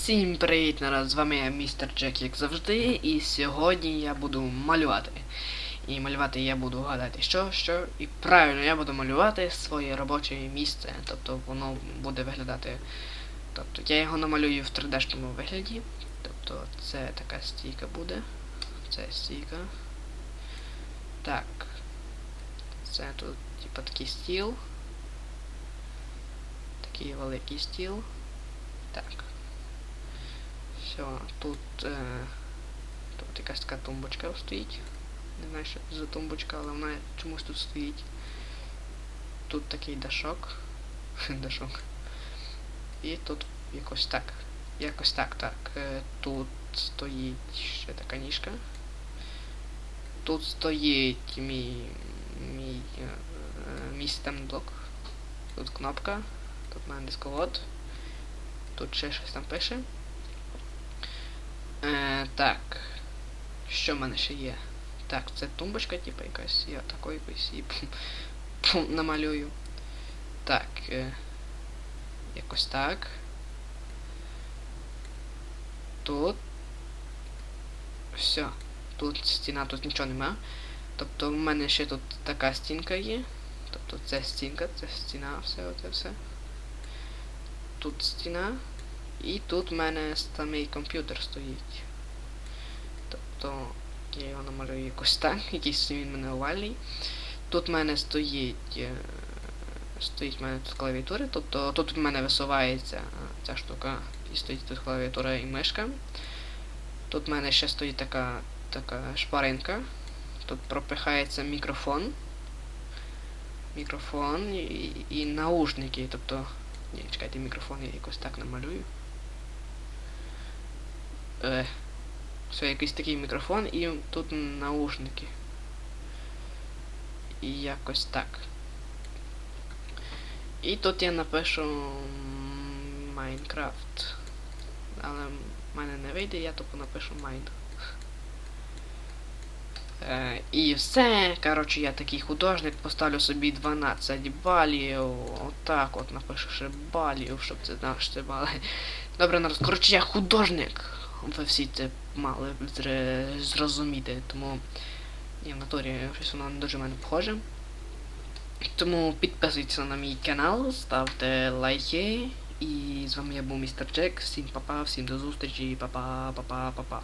Всім привіт нараз, з вами я містер Джек, як завжди, і сьогодні я буду малювати. І малювати я буду гадати, що, що. І правильно, я буду малювати своє робоче місце. Тобто воно буде виглядати. Тобто я його намалюю в 3D-шному вигляді. Тобто це така стійка буде. Це стійка. Так. Це тут, типа, такий стіл. Такий великий стіл. Так. Все, тут, е, тут якась така тумбочка стоїть. Не знаю, що це за тумбочка, але вона чомусь тут стоїть. Тут такий дашок. дашок. І тут якось так. Якось так, так. Е, тут стоїть ще така ніжка. Тут стоїть мій мій, е, мій системний блок. Тут кнопка. Тут мене дисковод. Тут ще щось там пише. Е, так. Що в мене ще є? Так, це тумбочка, типу, якась. Я пум, пум, намалюю. Так. Е, якось так. Тут. Все. Тут стіна, тут нічого нема. Тобто в мене ще тут така стінка є. Тобто це стінка, це стіна, все оце все. Тут стіна. І тут в мене самий комп'ютер стоїть. Тобто я його намалюю якось так, якийсь він мене овальний. Тут в мене стоїть. е, Стоїть в мене тут клавіатура, тобто тут в мене висувається е, ця штука, і стоїть тут клавіатура і мишка. Тут в мене ще стоїть така така шпаринка. Тут пропихається мікрофон. Мікрофон і, і наушники, тобто. Ні, чекайте, мікрофон я якось так намалюю. Е, все, якийсь такий мікрофон і тут наушники. І якось так. І тут я напишу Майнкрафт. Але в мене не вийде, я тупо напишу Майн. Е, і все. Коротше, я такий художник, поставлю собі 12 балів. Отак от напишу ще балів, щоб це знав, що це бали. Добре, народ. Коротше, я художник. Ви всі це мали зрозуміти, тому ні, в натурі щось воно не дуже мене похоже. Тому підписуйтесь на мій канал, ставте лайки. І з вами я був містер Джек. Всім па-па, всім до зустрічі, па-па, па-па, па-па.